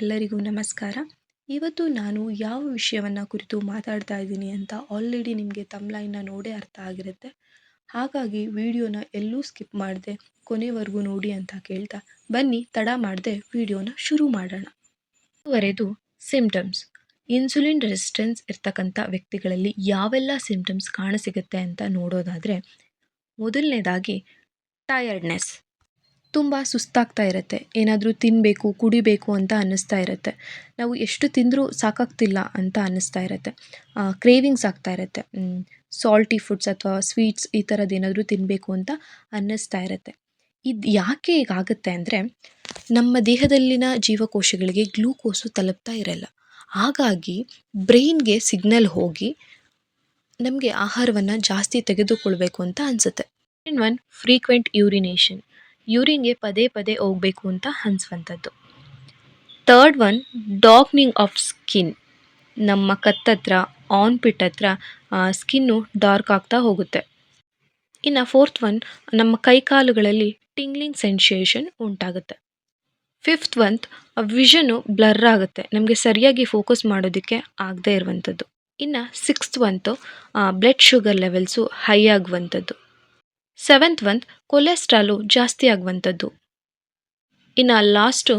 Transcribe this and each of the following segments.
ಎಲ್ಲರಿಗೂ ನಮಸ್ಕಾರ. ಇವತ್ತು ನಾನು ಯಾವ ವಿಷಯವನ್ನು ಕುರಿತು ಮಾತಾಡ್ತಾ ಇದ್ದೀನಿ ಅಂತ ಆಲ್ರೆಡಿ ನಿಮಗೆ ತಮ್ಲೈನ್ನ ನೋಡೇ ಅರ್ಥ ಆಗಿರುತ್ತೆ. ಹಾಗಾಗಿ ವಿಡಿಯೋನ ಎಲ್ಲೂ ಸ್ಕಿಪ್ ಮಾಡಿದೆ, ಕೊನೆವರೆಗೂ ನೋಡಿ ಅಂತ ಕೇಳ್ತಾ ಬನ್ನಿ, ತಡ ಮಾಡದೆ ವಿಡಿಯೋನ ಶುರು ಮಾಡೋಣ. ಮುಂದುವರೆದು ಸಿಂಪ್ಟಮ್ಸ್ ಇನ್ಸುಲಿನ್ ರೆಸಿಸ್ಟೆನ್ಸ್ ಇರ್ತಕ್ಕಂಥ ವ್ಯಕ್ತಿಗಳಲ್ಲಿ ಯಾವೆಲ್ಲ ಸಿಂಪ್ಟಮ್ಸ್ ಕಾಣಸಿಗುತ್ತೆ ಅಂತ ನೋಡೋದಾದರೆ, ಮೊದಲನೇದಾಗಿ ಟಯರ್ಡ್ನೆಸ್ ತುಂಬ ಸುಸ್ತಾಗ್ತಾ ಇರುತ್ತೆ. ಏನಾದರೂ ತಿನ್ನಬೇಕು ಕುಡಿಬೇಕು ಅಂತ ಅನ್ನಿಸ್ತಾ ಇರುತ್ತೆ. ನಾವು ಎಷ್ಟು ತಿಂದರೂ ಸಾಕಾಗ್ತಿಲ್ಲ ಅಂತ ಅನ್ನಿಸ್ತಾ ಇರುತ್ತೆ. ಕ್ರೇವಿಂಗ್ಸ್ ಆಗ್ತಾ ಇರುತ್ತೆ. ಸಾಲ್ಟಿ ಫುಡ್ಸ್ ಅಥವಾ ಸ್ವೀಟ್ಸ್ ಈ ಥರದ್ದು ಏನಾದರೂ ತಿನ್ನಬೇಕು ಅಂತ ಅನ್ನಿಸ್ತಾ ಇರುತ್ತೆ. ಇದು ಯಾಕೆ ಆಗುತ್ತೆ ಅಂದರೆ, ನಮ್ಮ ದೇಹದಲ್ಲಿನ ಜೀವಕೋಶಗಳಿಗೆ ಗ್ಲೂಕೋಸು ತಲುಪ್ತಾ ಇರಲ್ಲ. ಹಾಗಾಗಿ ಬ್ರೈನ್ಗೆ ಸಿಗ್ನಲ್ ಹೋಗಿ ನಮಗೆ ಆಹಾರವನ್ನು ಜಾಸ್ತಿ ತೆಗೆದುಕೊಳ್ಬೇಕು ಅಂತ ಅನಿಸುತ್ತೆ. ಒನ್ ಫ್ರೀಕ್ವೆಂಟ್ ಯೂರಿನೇಷನ್ ಯೂರಿನ್ಗೆ ಪದೇ ಪದೇ ಹೋಗಬೇಕು ಅಂತ ಅನ್ಸುವಂಥದ್ದು. Third one darkening of skin. ನಮ್ಮ ಕತ್ತತ್ರ ಆನ್ಪಿಟ್ ಹತ್ರ ಸ್ಕಿನ್ನು ಡಾರ್ಕ್ ಆಗ್ತಾ ಹೋಗುತ್ತೆ. ಇನ್ನು ಫೋರ್ತ್ ಒನ್, ನಮ್ಮ ಕೈಕಾಲುಗಳಲ್ಲಿ ಟಿಂಗ್ಲಿಂಗ್ ಸೆನ್ಸೇಷನ್ ಉಂಟಾಗುತ್ತೆ. ಫಿಫ್ತ್ ಒನ್ ವಿಷನು ಬ್ಲರ್ ಆಗುತ್ತೆ. ನಮಗೆ ಸರಿಯಾಗಿ ಫೋಕಸ್ ಮಾಡೋದಕ್ಕೆ ಆಗದೇ ಇರುವಂಥದ್ದು. ಇನ್ನು ಸಿಕ್ಸ್ತ್ ಒಂತು ಬ್ಲಡ್ ಶುಗರ್ ಲೆವೆಲ್ಸು ಹೈ ಆಗುವಂಥದ್ದು. ಸೆವೆಂತ್ ಒಂದು ಕೊಲೆಸ್ಟ್ರಾಲು ಜಾಸ್ತಿ ಆಗುವಂಥದ್ದು. ಇನ್ನು ಲಾಸ್ಟು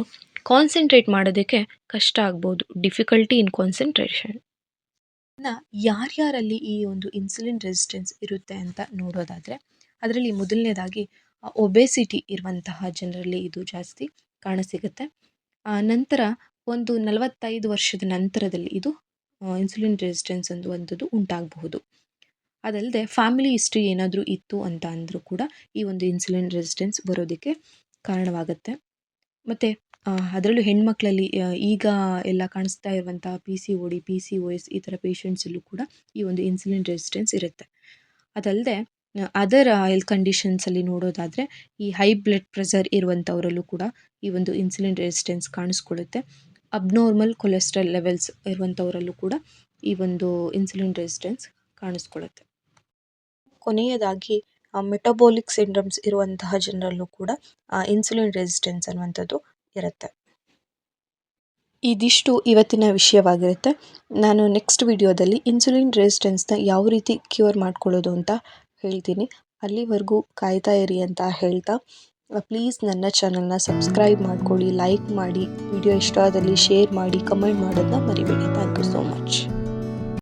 ಕಾನ್ಸಂಟ್ರೇಟ್ ಮಾಡೋದಕ್ಕೆ ಕಷ್ಟ ಆಗ್ಬೋದು. ಡಿಫಿಕಲ್ಟಿ ಇನ್ ಕಾನ್ಸಂಟ್ರೇಷನ್ ಯಾರ್ಯಾರಲ್ಲಿ ಈ ಒಂದು ಇನ್ಸುಲಿನ್ ರೆಸಿಸ್ಟೆನ್ಸ್ ಇರುತ್ತೆ ಅಂತ ನೋಡೋದಾದರೆ, ಅದರಲ್ಲಿ ಮೊದಲನೇದಾಗಿ ಒಬೆಸಿಟಿ ಇರುವಂತಹ ಜನರಲ್ಲಿ ಇದು ಜಾಸ್ತಿ ಕಾಣಸಿಗುತ್ತೆ. ನಂತರ ಒಂದು ನಲವತ್ತೈದು ವರ್ಷದ ನಂತರದಲ್ಲಿ ಇದು ಇನ್ಸುಲಿನ್ ರೆಸಿಸ್ಟೆನ್ಸ್ ಒಂದು ಉಂಟಾಗಬಹುದು. ಅದಲ್ಲದೆ ಫ್ಯಾಮಿಲಿ ಹಿಸ್ಟ್ರಿ ಏನಾದರೂ ಇತ್ತು ಅಂತ ಅಂದರೂ ಕೂಡ ಈ ಒಂದು ಇನ್ಸುಲಿನ್ ರೆಸಿಸ್ಟೆನ್ಸ್ ಬರೋದಕ್ಕೆ ಕಾರಣವಾಗುತ್ತೆ. ಮತ್ತು ಅದರಲ್ಲೂ ಹೆಣ್ಮಕ್ಳಲ್ಲಿ ಈಗ ಎಲ್ಲ ಕಾಣಿಸ್ತಾ ಇರುವಂಥ P C O D P C O S ಈ ಥರ ಪೇಷಂಟ್ಸಲ್ಲೂ ಕೂಡ ಈ ಒಂದು ಇನ್ಸುಲಿನ್ ರೆಸಿಸ್ಟೆನ್ಸ್ ಇರುತ್ತೆ. ಅದಲ್ಲದೆ ಅದರ್ ಹೆಲ್ತ್ ಕಂಡೀಷನ್ಸಲ್ಲಿ ನೋಡೋದಾದರೆ ಈ ಹೈ ಬ್ಲಡ್ ಪ್ರೆಷರ್ ಇರುವಂಥವರಲ್ಲೂ ಕೂಡ ಈ ಒಂದು ಇನ್ಸುಲಿನ್ ರೆಸಿಸ್ಟೆನ್ಸ್ ಕಾಣಿಸ್ಕೊಳ್ಳುತ್ತೆ ಅಬ್ನಾರ್ಮಲ್ ಕೊಲೆಸ್ಟ್ರಾಲ್ ಲೆವೆಲ್ಸ್ ಇರುವಂಥವರಲ್ಲೂ ಕೂಡ ಈ ಒಂದು ಇನ್ಸುಲಿನ್ ರೆಸಿಸ್ಟೆನ್ಸ್ ಕಾಣಿಸ್ಕೊಳ್ಳುತ್ತೆ ಕೊನೆಯದಾಗಿ ಮೆಟಬೋಲಿಕ್ ಸಿಂಡ್ರಮ್ಸ್ ಇರುವಂತಹ ಜನರಲ್ಲೂ ಕೂಡ ಇನ್ಸುಲಿನ್ ರೆಸಿಸ್ಟೆನ್ಸ್ ಅನ್ನುವಂಥದ್ದು ಇರುತ್ತೆ. ಇದಿಷ್ಟು ಇವತ್ತಿನ ವಿಷಯವಾಗಿರುತ್ತೆ. ನಾನು ನೆಕ್ಸ್ಟ್ ವಿಡಿಯೋದಲ್ಲಿ ಇನ್ಸುಲಿನ್ ರೆಸಿಸ್ಟೆನ್ಸ್ನ ಯಾವ ರೀತಿ ಕ್ಯೂರ್ ಮಾಡ್ಕೊಳ್ಳೋದು ಅಂತ ಹೇಳ್ತೀನಿ. ಅಲ್ಲಿವರೆಗೂ ಕಾಯ್ತಾ ಇರಿ ಅಂತ ಹೇಳ್ತಾ ಪ್ಲೀಸ್ ನನ್ನ ಚಾನಲ್ನ ಸಬ್ಸ್ಕ್ರೈಬ್ ಮಾಡ್ಕೊಳ್ಳಿ ಲೈಕ್ ಮಾಡಿ ವಿಡಿಯೋ ಇಷ್ಟ ಆದಲ್ಲಿ ಶೇರ್ ಮಾಡಿ ಕಮೆಂಟ್ ಮಾಡೋದನ್ನ ಮರಿಬೇಡಿ. Thank you so much